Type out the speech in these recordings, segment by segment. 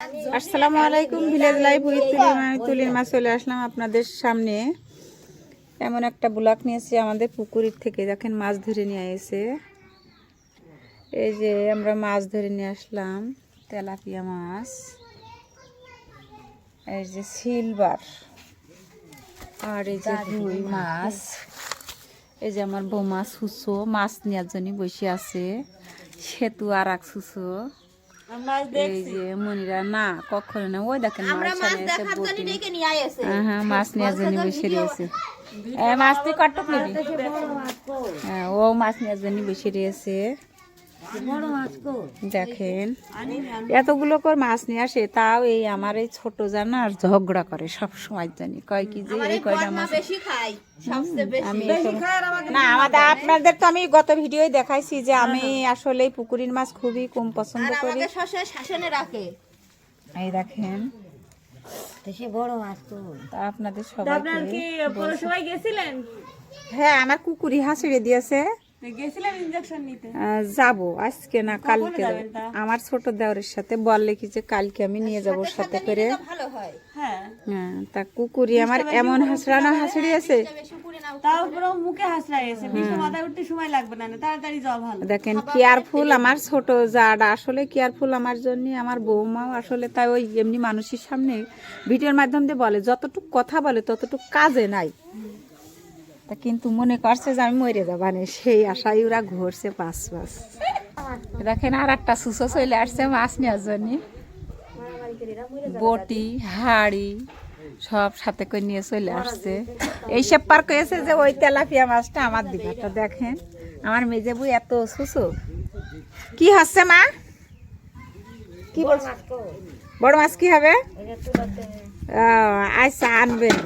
আসসালামু আলাইকুম village life with তুলি মা- তুলির মাছ চলে আসলাম আপনাদের সামনে। এমন একটা ব্লক নিয়েছি আমাদের পুকুরির থেকে। দেখেন মাছ ধরে নিয়ে এসে। এই যে আমরা মাছ ধরে নিয়ে আসলাম তেলাপিয়া মাছ। এই যে সিলভার। আর এই যে রুই মাছ। এই যে আমার বৌমা সুসো মাছ নেওয়ার জন্য বসে আছে। সেতু আর এক সুসো। এই যে মনিরা না কখনো না ওই দেখেন মাছ। হ্যাঁ হ্যাঁ মাছ নেওয়ার জন্য বসে রয়েছে। মাছ তুই কটক নিবি? হ্যাঁ ও মাছ নেওয়ার জন্য বসে রয়েছে। দেখেন। এতগুলো করে মাছ নিয়ে আসে তাও এই আমার এই ছোট জানা আর ঝগড়া করে সব সময় জানি কয় কি যে এই কয়টা মাছ। আমি না আমাদের আপনাদের তো আমি গত ভিডিওই দেখাইছি যে আমি আসলে পুকুরির মাছ খুবই কম পছন্দ করি। শাসনে রাখে। এই দেখেন। বড় মাছ তো। তা আপনাদের সবাই গেছিলেন? হ্যাঁ আমার কুকুরি হাসিড়ে দিয়েছে। যাব আজকে না কালকে। আমার ছোট দেওরের সাথে বললে কি যে কালকে আমি নিয়ে যাব সাথে করে। হ্যাঁ। হ্যাঁ। তা কুকুরি আমার এমন হাসড়ানো হাসড়ি আছে। তাও পুরো মুখে হাসরা গেছে বেশি মাথায় উঠতে সময় লাগবে না না, তাড়াতাড়ি দেখেন কেয়ারফুল আমার ছোট জাডা আসলে কেয়ারফুল আমার জন্য আমার বৌমাও আসলে তাই ওই এমনি মানুষের সামনে ভিডিওর মাধ্যম দিয়ে বলে যতটুকু কথা বলে ততটুকু কাজে নাই। তা কিন্তু মনে করছে যে আমি মরে যাবানে সেই আশায় ওরা ঘুরছে পাঁচ পাঁচ দেখেন আর একটা সুসো চলে আসছে মাছ নেওয়ার জন্য। বটি, হাড়ি, সব সাথে করে নিয়ে চলে আসছে। এইসব পার করেছে যে ওই তেলাপিয়া মাছটা আমার দিঘাটা, দেখেন। আমার মেজে বই এত সুসু। কি হচ্ছে মা? কি বড় মাছ কি হবে? আচ্ছা আনবেন।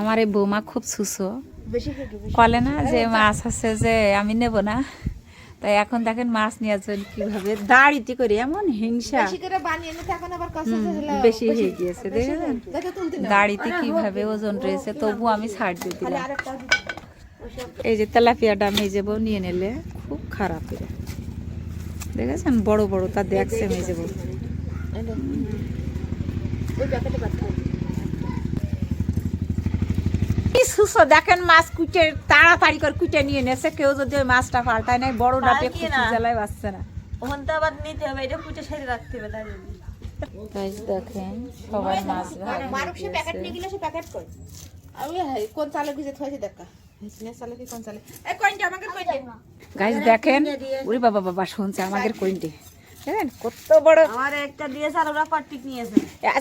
আমার এই বৌমা খুব সুসো। কলে না যে মাছ আছে যে আমি নেব না। তাই এখন দেখেন মাছ নেওয়ার জন্য কীভাবে। দাড়িতে করে এমন হিংসা। বেশি হয়ে গিয়েছে দেখেছেন? দাড়িতে কীভাবে ওজন রয়েছে তবু আমি ছাড় দিয়ে দিলাম। এই যে তেলাপিয়াটা মেজে বউ নিয়ে নিলে খুব খারাপ। দেখেছেন? বড় বড় তা দেখছে মেজে বউ। দেখেন মাছ কুটে তাড়াতাড়ি করে কুটে নিয়ে নেছে। কেউ যদি ওই মাছটা পাল্টায় নাই বড় পাল্টিয়ে জ্বালায় বাঁচছে না। ওখান তো আবার নিতে হবে এটা সেরে রাখতে হবে তাই গাইস দেখেন সবাই মাছ ভাগ মারুক সে প্যাকেট নিয়ে গেলে সে প্যাকেট কই আমি কোন চালে ভিজে দেখা। দেখেন বাবা বাবা শুনছে আমাদের কইন্টে দেখেন কত বড়। আমার একটা দিয়েছে আর ওরা পাট্টিক নিয়েছে।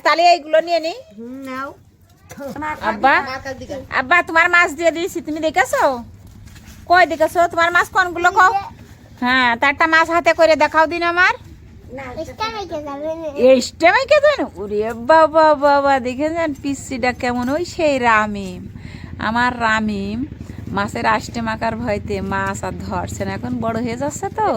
তাহলে এইগুলো নিয়ে নি হুম নাও। আব্বা আব্বা, তোমার মাছ দিয়ে দিয়েছি, তুমি দেখেছ? কই দেখেছ? তোমার মাছ কোনগুলো কও? হ্যাঁ তারটা মাছ হাতে করে দেখাও দিন আমার। কে ওরে বাবা পিসিটা কেমন, ওই সেই রামিম। আমার রামিম মাছের আষ্টে মাকার ভয়তে মাছ আর ধরছে না, এখন বড় হয়ে যাচ্ছে তো।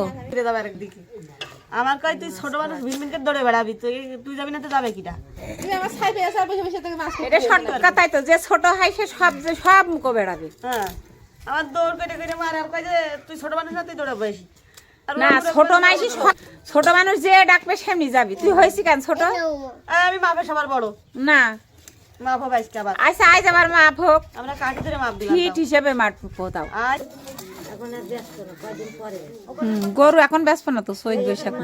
আমার কয় তুই ছোট মানুষ ভিনভিনকে দৌড়ে বেড়াবি। তুই তুই যাবি না তো যাবে কিটা? তুমি আমার সাইডে এসে বসে বসে থেকে মাছ এটা শর্টকাট কথাই তো যে ছোট হয় সে সব যে সব মুখো বেড়াবে। হ্যাঁ। আমার দৌড় কেটে কেটে মারে আর কয় যে তুই ছোট মানুষ না তুই দৌড়ে বেশি না ছোট মাইসি ছোট মানুষ যে ডাকবে সেমনি যাবি তুই হয়েছি কেন ছোট? আর আমি মাপে সবার বড়। না। মাপ হবে আজকে আবার। আচ্ছা আজ আমার মা হোক। আমরা কাঠি ধরে মাপ দিলাম ফিট হিসেবে মাঠ পোতাও আজ গরু এখন ব্যস্ত না তো সৈদ বৈশাখ।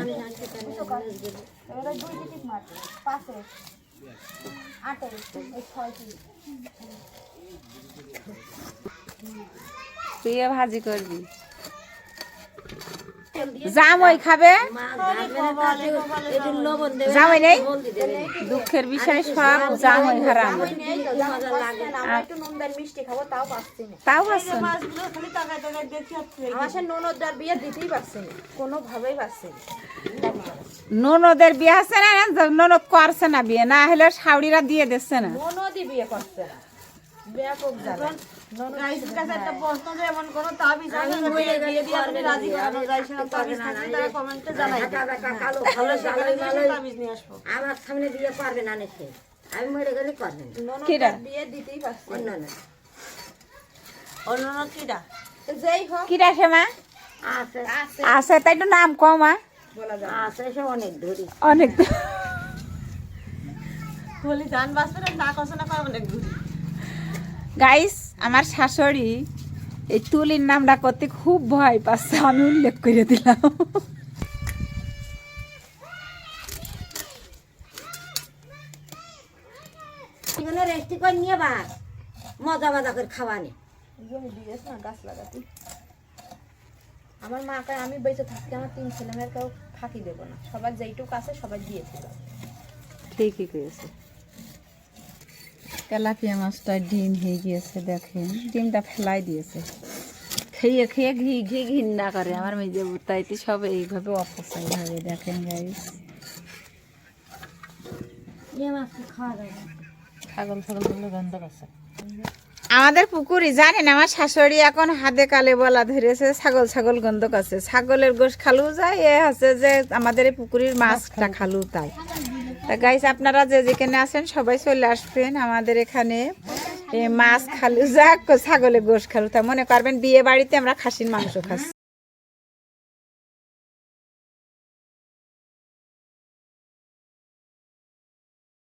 তুই ভাজি করবি। জামই খাবে? জামই নেই? দুঃখের বিষয় সব জামই হারাম। তাও ননদার বিয়ে পারছি ননদের আছে না ননদ করছে না বিয়ে। না হলে সাউরিরা দিয়ে দিচ্ছে না। ননদই বিয়ে করছে না। ব্যাপক জ্বালা। আমার সামনে দিয়ে পারবে না সে আমি মরে গেলে করবেন বিয়ে দিতেই পারছি। অন্য না। অন্য কিটা যেই হোক। কি রাখে মা? আছে। তাই তো নাম কমা বলা আছে সে অনেক ধরি অনেক বলি ধান বাঁচবে না না কষে না অনেক দূর গাইস আমার শাশুড়ি এই তুলির নামটা করতে খুব ভয় পাচ্ছে আমি উল্লেখ করে দিলাম। রেস্টি করে নিয়ে মজা মজা করে না। গাছ লাগাতে আমার মা কয় আমি বেঁচে থাকতে আমার তিন ছেলে মেয়ের কেউ ফাঁকি দেবো না। সবার যেইটুকু আছে সবাই দিয়েছিল। ঠিকই করেছে তেলাপিয়া মাছটা ডিম হয়ে গিয়েছে দেখেন। ডিমটা ফেলাই দিয়েছে। খেয়ে খেয়ে ঘি ঘি ঘিন্না করে। আমার মেজে বুতাইতে সব এইভাবে অপচয় হবে দেখেন গাইস ছাগল ছাগল গন্ধ আছে আমাদের পুকুরি জানেন আমার শাশুড়ি এখন হাতে কালে বলা ধরেছে ছাগল ছাগল গন্ধ আছে ছাগলের গোশ খালু যায় এ আছে যে আমাদের এই পুকুরির মাছটা খালু তাই। গাইস আপনারা যে যেখানে আছেন, সবাই চলে আসবেন আমাদের এখানে। মাছ খালু যাক ছাগলের গোশ খালু, তা মনে করবেন বিয়ে বাড়িতে আমরা খাসির মাংস খাচ্ছি।